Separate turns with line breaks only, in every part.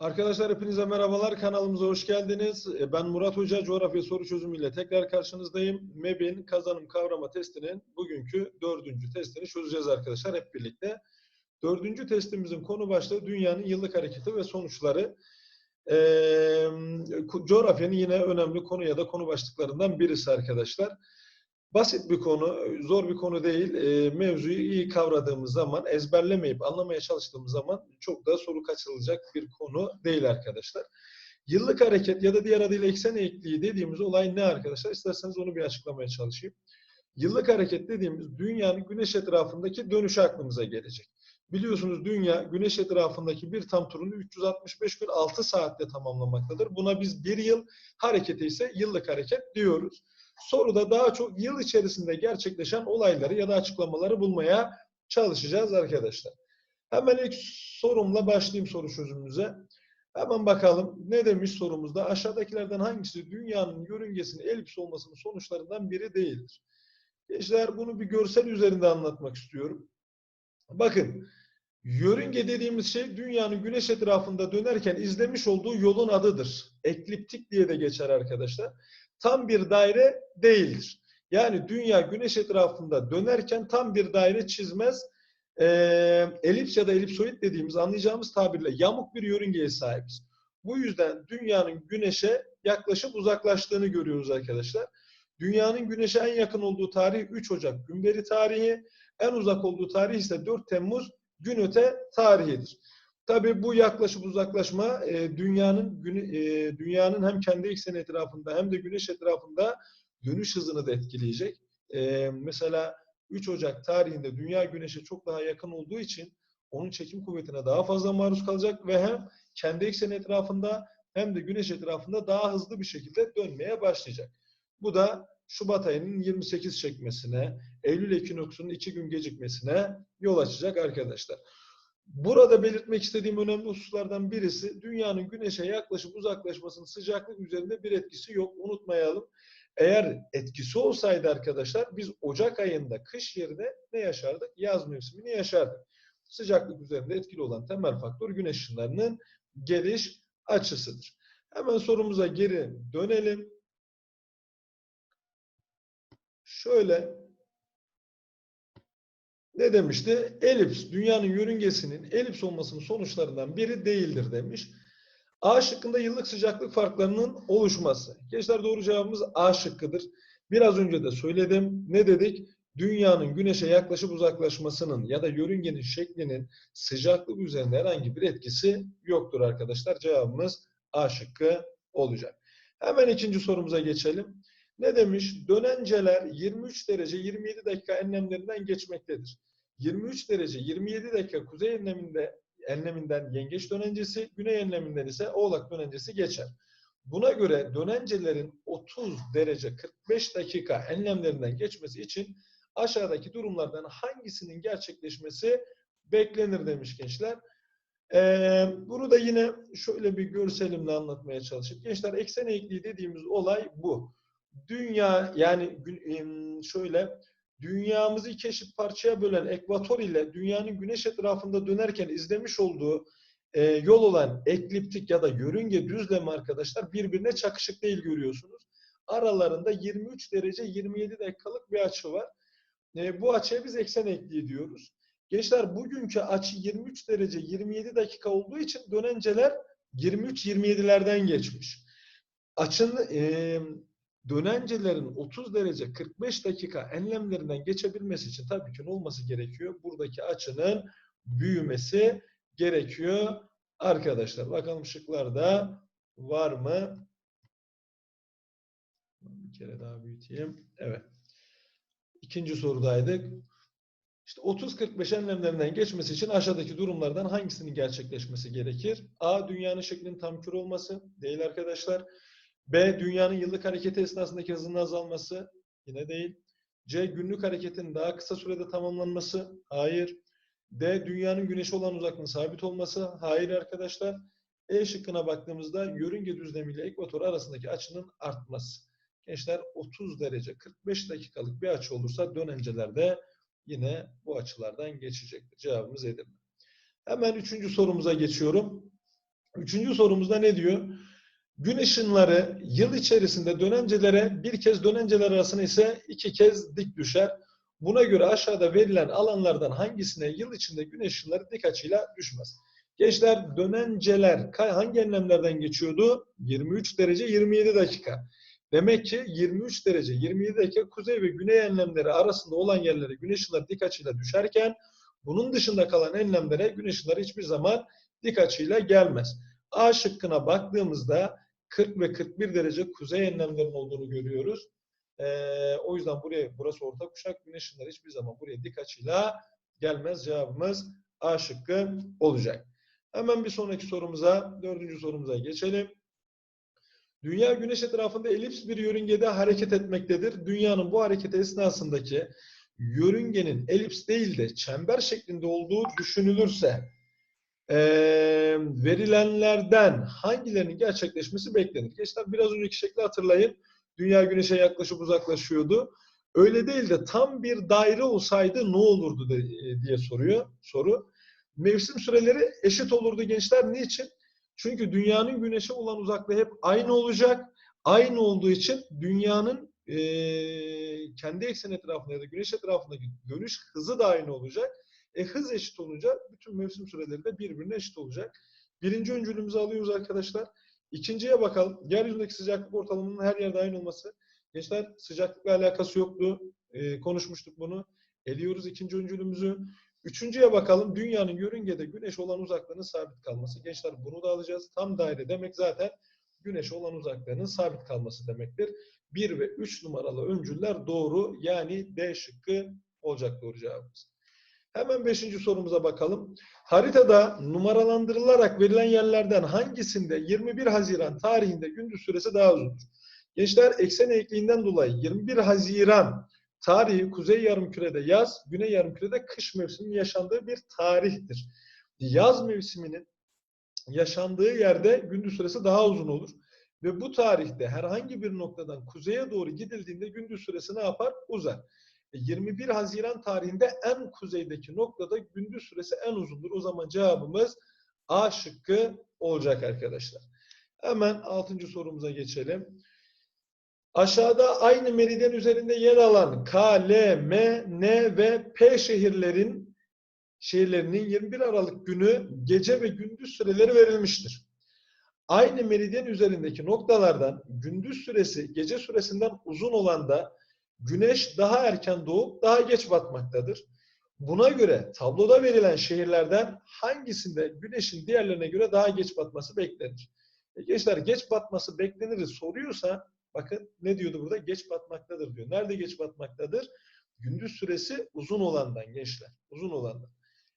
Arkadaşlar hepinize merhabalar. Kanalımıza hoş geldiniz. E, Ben Murat Hoca coğrafya soru çözümüyle tekrar karşınızdayım. MEB'in kazanım kavrama testinin bugünkü dördüncü testini çözeceğiz arkadaşlar hep birlikte. Dördüncü testimizin konu başlığı dünyanın yıllık hareketi ve sonuçları. Ee, coğrafyanın yine önemli konu ya da konu başlıklarından birisi arkadaşlar. Basit bir konu, zor bir konu değil. E, mevzuyu iyi kavradığımız zaman, ezberlemeyip anlamaya çalıştığımız zaman çok da soru kaçırılacak bir konu değil arkadaşlar. Yıllık hareket ya da diğer adıyla eksen eğikliği dediğimiz olay ne arkadaşlar? İsterseniz onu bir açıklamaya çalışayım. Yıllık hareket dediğimiz dünyanın güneş etrafındaki dönüşü aklımıza gelecek. Biliyorsunuz dünya güneş etrafındaki bir tam turunu 365 gün 6 saatte tamamlamaktadır. Buna biz bir yıl hareketi ise yıllık hareket diyoruz. Soruda daha çok yıl içerisinde gerçekleşen olayları ya da açıklamaları bulmaya çalışacağız arkadaşlar. Hemen ilk sorumla başlayayım soru çözümümüze. Hemen bakalım ne demiş sorumuzda? Aşağıdakilerden hangisi dünyanın yörüngesinin elips olmasının sonuçlarından biri değildir? Gençler bunu bir görsel üzerinde anlatmak istiyorum. Bakın, yörünge dediğimiz şey dünyanın güneş etrafında dönerken izlemiş olduğu yolun adıdır. Ekliptik diye de geçer arkadaşlar. Tam bir daire değildir. Yani dünya güneş etrafında dönerken tam bir daire çizmez. Ee, elips ya da elipsoid dediğimiz anlayacağımız tabirle yamuk bir yörüngeye sahibiz. Bu yüzden dünyanın güneşe yaklaşıp uzaklaştığını görüyoruz arkadaşlar. Dünyanın güneşe en yakın olduğu tarih 3 Ocak günveri tarihi, en uzak olduğu tarih ise 4 Temmuz günöte tarihidir. Tabii bu yaklaşıp uzaklaşma e, dünyanın güne- e, dünyanın hem kendi ekseni etrafında hem de güneş etrafında dönüş hızını da etkileyecek. E, mesela 3 Ocak tarihinde dünya güneşe çok daha yakın olduğu için onun çekim kuvvetine daha fazla maruz kalacak ve hem kendi ekseni etrafında hem de güneş etrafında daha hızlı bir şekilde dönmeye başlayacak. Bu da Şubat ayının 28 çekmesine, Eylül ekinoksunun 2 gün gecikmesine yol açacak arkadaşlar. Burada belirtmek istediğim önemli hususlardan birisi dünyanın güneşe yaklaşıp uzaklaşmasının sıcaklık üzerinde bir etkisi yok. Unutmayalım. Eğer etkisi olsaydı arkadaşlar biz Ocak ayında kış yerine ne yaşardık? Yaz mevsimini yaşardık. Sıcaklık üzerinde etkili olan temel faktör güneş ışınlarının geliş açısıdır. Hemen sorumuza geri dönelim. Şöyle ne demişti? Elips, dünyanın yörüngesinin elips olmasının sonuçlarından biri değildir demiş. A şıkkında yıllık sıcaklık farklarının oluşması. Gençler doğru cevabımız A şıkkıdır. Biraz önce de söyledim. Ne dedik? Dünyanın güneşe yaklaşıp uzaklaşmasının ya da yörüngenin şeklinin sıcaklık üzerinde herhangi bir etkisi yoktur arkadaşlar. Cevabımız A şıkkı olacak. Hemen ikinci sorumuza geçelim. Ne demiş? Dönenceler 23 derece 27 dakika enlemlerinden geçmektedir. 23 derece 27 dakika kuzey enleminde enleminden yengeç dönencesi, güney enleminden ise oğlak dönencesi geçer. Buna göre dönencelerin 30 derece 45 dakika enlemlerinden geçmesi için aşağıdaki durumlardan hangisinin gerçekleşmesi beklenir demiş gençler. Ee, bunu da yine şöyle bir görselimle anlatmaya çalışıp gençler eksen eğikliği dediğimiz olay bu. Dünya yani şöyle dünyamızı iki eşit parçaya bölen ekvator ile dünyanın güneş etrafında dönerken izlemiş olduğu e, yol olan ekliptik ya da yörünge düzlemi arkadaşlar birbirine çakışık değil görüyorsunuz. Aralarında 23 derece 27 dakikalık bir açı var. E, bu açıya biz eksen eğikliği diyoruz. Gençler bugünkü açı 23 derece 27 dakika olduğu için dönenceler 23-27'lerden geçmiş. Açının e, dönencelerin 30 derece 45 dakika enlemlerinden geçebilmesi için tabii ki ne olması gerekiyor? Buradaki açının büyümesi gerekiyor arkadaşlar. Bakalım şıklarda var mı? Bir kere daha büyüteyim. Evet. İkinci sorudaydık. İşte 30-45 enlemlerinden geçmesi için aşağıdaki durumlardan hangisinin gerçekleşmesi gerekir? A. Dünyanın şeklinin tam kür olması. Değil arkadaşlar. B. Dünyanın yıllık hareketi esnasındaki hızının azalması. Yine değil. C. Günlük hareketin daha kısa sürede tamamlanması. Hayır. D. Dünyanın güneşe olan uzaklığının sabit olması. Hayır arkadaşlar. E şıkkına baktığımızda yörünge düzlemi ile ekvator arasındaki açının artması. Gençler 30 derece 45 dakikalık bir açı olursa dönencelerde yine bu açılardan geçecektir. Cevabımız Edirne. Hemen üçüncü sorumuza geçiyorum. Üçüncü sorumuzda ne diyor? Gün ışınları yıl içerisinde dönencelere bir kez dönenceler arasına ise iki kez dik düşer. Buna göre aşağıda verilen alanlardan hangisine yıl içinde gün ışınları dik açıyla düşmez? Gençler dönenceler hangi enlemlerden geçiyordu? 23 derece 27 dakika. Demek ki 23 derece 27 dakika kuzey ve güney enlemleri arasında olan yerlere gün ışınları dik açıyla düşerken bunun dışında kalan enlemlere gün ışınları hiçbir zaman dik açıyla gelmez. A şıkkına baktığımızda 40 ve 41 derece kuzey enlemlerinin olduğunu görüyoruz. Ee, o yüzden buraya burası orta kuşak güneş ışınları hiçbir zaman buraya dik açıyla gelmez. Cevabımız A şıkkı olacak. Hemen bir sonraki sorumuza, dördüncü sorumuza geçelim. Dünya güneş etrafında elips bir yörüngede hareket etmektedir. Dünyanın bu hareketi esnasındaki yörüngenin elips değil de çember şeklinde olduğu düşünülürse eee, verilenlerden hangilerinin gerçekleşmesi beklenir? Gençler biraz önceki şekli hatırlayın. Dünya güneşe yaklaşıp uzaklaşıyordu. Öyle değil de tam bir daire olsaydı ne olurdu de- diye soruyor soru. Mevsim süreleri eşit olurdu gençler. Niçin? Çünkü dünyanın güneşe olan uzaklığı hep aynı olacak. Aynı olduğu için dünyanın eee, kendi eksen etrafında ya da güneş etrafındaki dönüş hızı da aynı olacak. E, hız eşit olunca bütün mevsim süreleri de birbirine eşit olacak. Birinci öncülümüzü alıyoruz arkadaşlar. İkinciye bakalım. Yeryüzündeki sıcaklık ortalamanın her yerde aynı olması. Gençler sıcaklıkla alakası yoktu. Ee, konuşmuştuk bunu. Eliyoruz ikinci öncülümüzü. Üçüncüye bakalım. Dünyanın yörüngede güneş olan uzaklığının sabit kalması. Gençler bunu da alacağız. Tam daire demek zaten güneş olan uzaklığının sabit kalması demektir. 1 ve 3 numaralı öncüller doğru. Yani D şıkkı olacak doğru cevabımız. Hemen beşinci sorumuza bakalım. Haritada numaralandırılarak verilen yerlerden hangisinde 21 Haziran tarihinde gündüz süresi daha uzundur? Gençler eksen eğikliğinden dolayı 21 Haziran tarihi kuzey yarımkürede yaz, güney yarımkürede kış mevsiminin yaşandığı bir tarihtir. Yaz mevsiminin yaşandığı yerde gündüz süresi daha uzun olur. Ve bu tarihte herhangi bir noktadan kuzeye doğru gidildiğinde gündüz süresi ne yapar? Uzar. E, 21 Haziran tarihinde en kuzeydeki noktada gündüz süresi en uzundur. O zaman cevabımız A şıkkı olacak arkadaşlar. Hemen 6. sorumuza geçelim. Aşağıda aynı meridyen üzerinde yer alan K, L, M, N ve P şehirlerin şehirlerinin 21 Aralık günü gece ve gündüz süreleri verilmiştir. Aynı meridyen üzerindeki noktalardan gündüz süresi gece süresinden uzun olan da güneş daha erken doğup daha geç batmaktadır. Buna göre tabloda verilen şehirlerden hangisinde güneşin diğerlerine göre daha geç batması beklenir? E gençler geç batması beklenir soruyorsa bakın ne diyordu burada? Geç batmaktadır diyor. Nerede geç batmaktadır? Gündüz süresi uzun olandan gençler. Uzun olandan.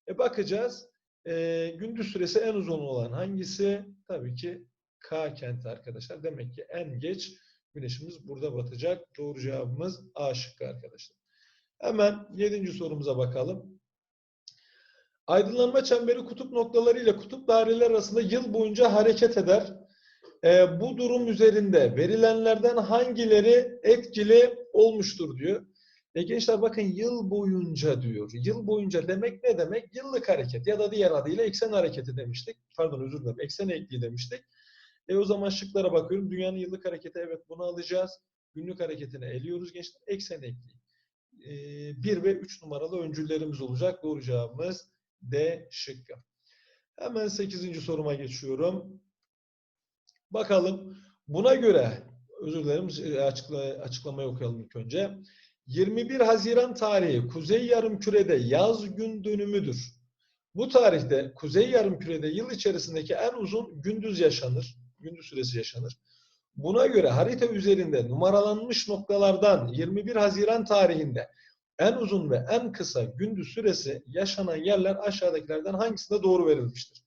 E bakacağız. E, gündüz süresi en uzun olan hangisi? Tabii ki K kenti arkadaşlar. Demek ki en geç güneşimiz burada batacak. Doğru cevabımız A şıkkı arkadaşlar. Hemen yedinci sorumuza bakalım. Aydınlanma çemberi kutup noktaları ile kutup daireler arasında yıl boyunca hareket eder. Ee, bu durum üzerinde verilenlerden hangileri etkili olmuştur diyor. E gençler bakın yıl boyunca diyor. Yıl boyunca demek ne demek? Yıllık hareket ya da diğer adıyla eksen hareketi demiştik. Pardon özür dilerim. Eksen eğikliği demiştik. E o zaman şıklara bakıyorum. Dünyanın yıllık hareketi evet bunu alacağız. Günlük hareketini eliyoruz gençler. Eksen eğikliği. 1 ve 3 numaralı öncüllerimiz olacak. Doğru cevabımız D şıkkı. Hemen 8. soruma geçiyorum. Bakalım. Buna göre özür dilerim açıkla, açıklamayı okuyalım ilk önce. 21 Haziran tarihi Kuzey Yarımküre'de yaz gün dönümüdür. Bu tarihte Kuzey Yarımküre'de yıl içerisindeki en uzun gündüz yaşanır. Gündüz süresi yaşanır. Buna göre harita üzerinde numaralanmış noktalardan 21 Haziran tarihinde en uzun ve en kısa gündüz süresi yaşanan yerler aşağıdakilerden hangisinde doğru verilmiştir?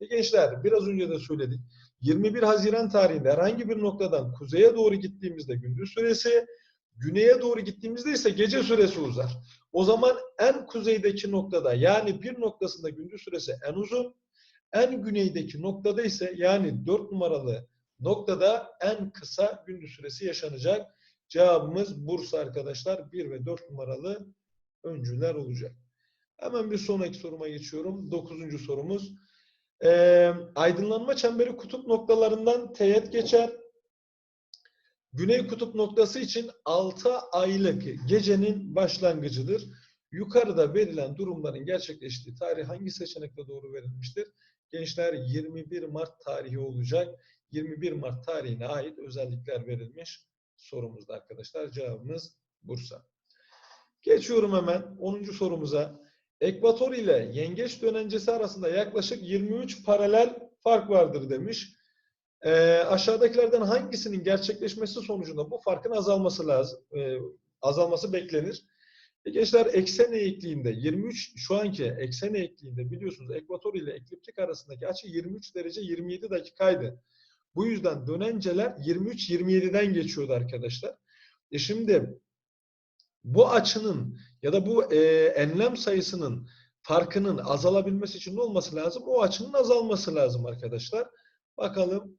E gençler biraz önce de söyledik. 21 Haziran tarihinde herhangi bir noktadan kuzeye doğru gittiğimizde gündüz süresi, güneye doğru gittiğimizde ise gece süresi uzar. O zaman en kuzeydeki noktada yani bir noktasında gündüz süresi en uzun, en güneydeki noktada ise yani 4 numaralı noktada en kısa gündüz süresi yaşanacak. Cevabımız Bursa arkadaşlar. 1 ve 4 numaralı öncüler olacak. Hemen bir sonraki soruma geçiyorum. 9. sorumuz. Ee, aydınlanma çemberi kutup noktalarından teğet geçer. Güney kutup noktası için 6 aylık gecenin başlangıcıdır. Yukarıda verilen durumların gerçekleştiği tarih hangi seçenekle doğru verilmiştir? Gençler 21 Mart tarihi olacak. 21 Mart tarihine ait özellikler verilmiş sorumuzda arkadaşlar. Cevabımız Bursa. Geçiyorum hemen 10. sorumuza. Ekvator ile yengeç dönencesi arasında yaklaşık 23 paralel fark vardır demiş. Ee, aşağıdakilerden hangisinin gerçekleşmesi sonucunda bu farkın azalması lazım, e, azalması beklenir. E gençler eksen eğikliğinde 23 şu anki eksen eğikliğinde biliyorsunuz ekvator ile ekliptik arasındaki açı 23 derece 27 dakikaydı. Bu yüzden dönenceler 23-27'den geçiyordu arkadaşlar. E şimdi bu açının ya da bu e, enlem sayısının farkının azalabilmesi için ne olması lazım? O açının azalması lazım arkadaşlar. Bakalım.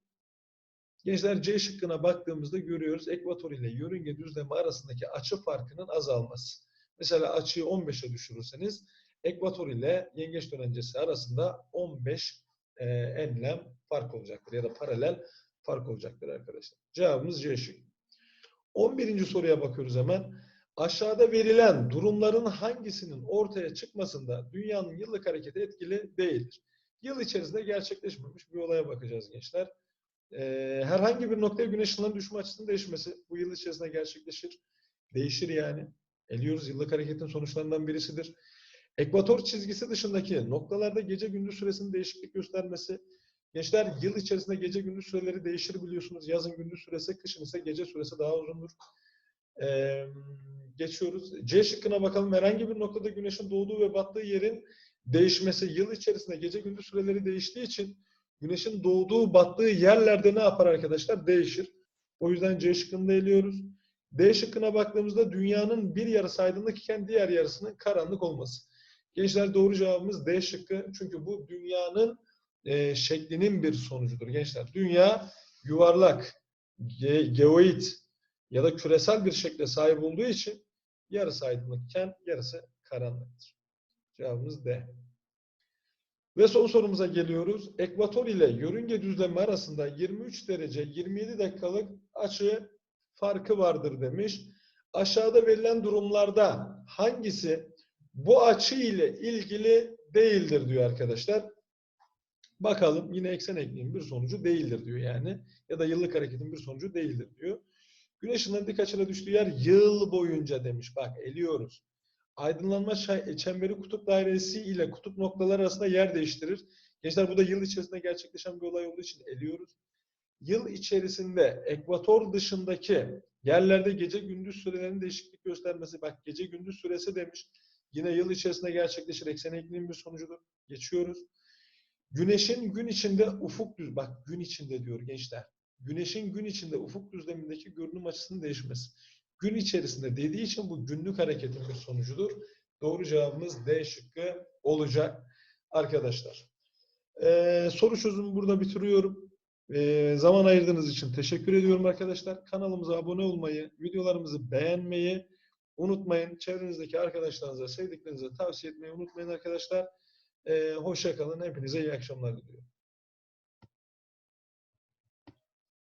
Gençler C şıkkına baktığımızda görüyoruz. Ekvator ile yörünge düzlemi arasındaki açı farkının azalması. Mesela açıyı 15'e düşürürseniz ekvator ile yengeç dönencesi arasında 15 e, enlem fark olacaktır ya da paralel fark olacaktır arkadaşlar. Cevabımız C şıkkı. 11. soruya bakıyoruz hemen. Aşağıda verilen durumların hangisinin ortaya çıkmasında dünyanın yıllık hareketi etkili değildir? Yıl içerisinde gerçekleşmemiş bir olaya bakacağız gençler. Ee, herhangi bir noktaya güneş ışınlarının düşme açısının değişmesi bu yıl içerisinde gerçekleşir. Değişir yani. Eliyoruz yıllık hareketin sonuçlarından birisidir. Ekvator çizgisi dışındaki noktalarda gece gündüz süresinin değişiklik göstermesi. Gençler yıl içerisinde gece gündüz süreleri değişir biliyorsunuz. Yazın gündüz süresi, kışın ise gece süresi daha uzundur. Ee, geçiyoruz. C şıkkına bakalım. Herhangi bir noktada güneşin doğduğu ve battığı yerin değişmesi yıl içerisinde gece gündüz süreleri değiştiği için güneşin doğduğu battığı yerlerde ne yapar arkadaşlar? Değişir. O yüzden C şıkkını da eliyoruz. D şıkkına baktığımızda dünyanın bir yarısı aydınlık iken diğer yarısının karanlık olması. Gençler doğru cevabımız D şıkkı. Çünkü bu dünyanın e, şeklinin bir sonucudur gençler. Dünya yuvarlak, ge geoid ya da küresel bir şekle sahip olduğu için yarısı aydınlıkken yarısı karanlıktır. Cevabımız D. Ve son sorumuza geliyoruz. Ekvator ile yörünge düzlemi arasında 23 derece 27 dakikalık açı farkı vardır demiş. Aşağıda verilen durumlarda hangisi bu açı ile ilgili değildir diyor arkadaşlar. Bakalım yine eksen ekliğin bir sonucu değildir diyor yani. Ya da yıllık hareketin bir sonucu değildir diyor. Güneş ışınlarının dik açıyla düştüğü yer yıl boyunca demiş. Bak eliyoruz. Aydınlanma çemberi kutup dairesi ile kutup noktaları arasında yer değiştirir. Gençler bu da yıl içerisinde gerçekleşen bir olay olduğu için eliyoruz. Yıl içerisinde ekvator dışındaki yerlerde gece gündüz sürelerinin değişiklik göstermesi. Bak gece gündüz süresi demiş. Yine yıl içerisinde gerçekleşir. Eksen eğikliğinin bir sonucudur. Geçiyoruz. Güneşin gün içinde ufuk düz, bak gün içinde diyor gençler. Güneşin gün içinde ufuk düzlemindeki görünüm açısının değişmesi. Gün içerisinde dediği için bu günlük hareketin bir sonucudur. Doğru cevabımız D şıkkı olacak arkadaşlar. Ee, soru çözümü burada bitiriyorum. Ee, zaman ayırdığınız için teşekkür ediyorum arkadaşlar. Kanalımıza abone olmayı, videolarımızı beğenmeyi unutmayın. Çevrenizdeki arkadaşlarınıza, sevdiklerinize tavsiye etmeyi unutmayın arkadaşlar. Ee, hoşça kalın. Hepinize iyi akşamlar diliyorum.